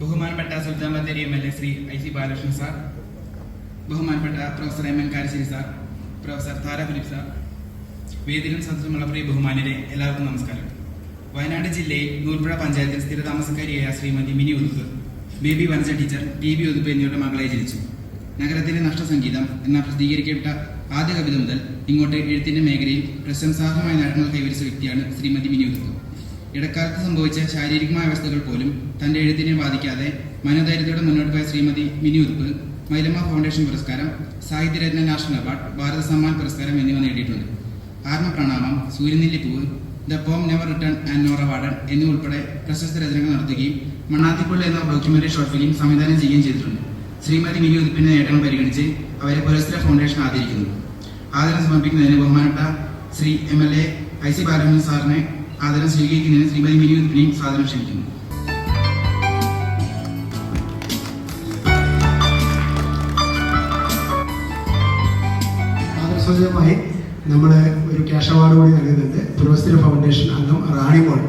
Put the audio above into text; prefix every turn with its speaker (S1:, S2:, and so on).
S1: ബഹുമാനപ്പെട്ട Sultan Bathery M L A Shri I C Balakrishnan sir ബഹുമാനപ്പെട്ട professor M N Karassery sir professor Tara Philip sir വേദിയിലും സദസ്സുമുള്ള പ്രിയ ബഹുമാനരെ എല്ലാവർക്കും നമസ്കാരം. വയനാട് ജില്ലയിൽ നൂൽപ്പുഴ പഞ്ചായത്തിൽ സ്ഥിരതാമസക്കാരിയായ Shrimati Mini Uthup Baby Vanaja teacher T B Uthup എന്നിവരുടെ മകളെ ജനിച്ചു. നഗരത്തിലെ നഷ്ടസംഗീതം എന്ന പ്രസിദ്ധീകരിക്കപ്പെട്ട ആദ്യ കവിത മുതൽ ഇങ്ങോട്ട് എഴുത്തിന്റെ മേഖലയിൽ പ്രശംസാർഹമായ നേട്ടങ്ങൾ കൈവരിച്ച വ്യക്തിയാണ് ശ്രീമതി മിനി ഉതുപ്പ്. ഇടക്കാലത്ത് സംഭവിച്ച ശാരീരികമായ അവസ്ഥകൾ പോലും തന്റെ എഴുത്തിനെ ബാധിക്കാതെ മനോധൈര്യത്തോടെ മുന്നോട്ട് പോയ ശ്രീമതി മിനി ഉതുപ്പ് മൈലമ്മ ഫൗണ്ടേഷൻ പുരസ്കാരം സാഹിത്യരത്ന നാഷണൽ അവാർഡ് ഭാരത സമ്മാൻ പുരസ്കാരം എന്നിവ നേടിയിട്ടുണ്ട്. Athmapranamam Sooryanellipoovu the poem never return and nor award എന്നിവ ഉൾപ്പെടെ പ്രശസ്ത രചനകൾ നടത്തുകയും മണ്ണാത്തിപ്പുള്ള എന്ന ഡോക്യുമെന്ററി ഷോർട്ട് ഫിലിം സംവിധാനം ചെയ്യുകയും ചെയ്തിട്ടുണ്ട്. ശ്രീമതി മിനി ഉതുപ്പിന്റെ നേട്ടങ്ങൾ പരിഗണിച്ച് അവരെ പുരസ്കര ഫൗണ്ടേഷൻ ആദരിക്കുന്നു. ആദരം സമർപ്പിക്കുന്നതിന് ബഹുമാനപ്പെട്ട Shri M L A I C Balakrishnan സാറിനെ ആദരം സ്വീകരിക്കുന്നതിന് ശ്രീമതി മിനി ഉതുപ്പിനെയും സാദരം ക്ഷണിക്കുന്നു
S2: ആദർശോചിതമായി നമ്മൾ ഒരു ക്യാഷ് അവാർഡ് കൂടി നൽകുന്നുണ്ട്. പുരവസ്ഥിര ഫൗണ്ടേഷൻ അംഗം റാണിമോൾ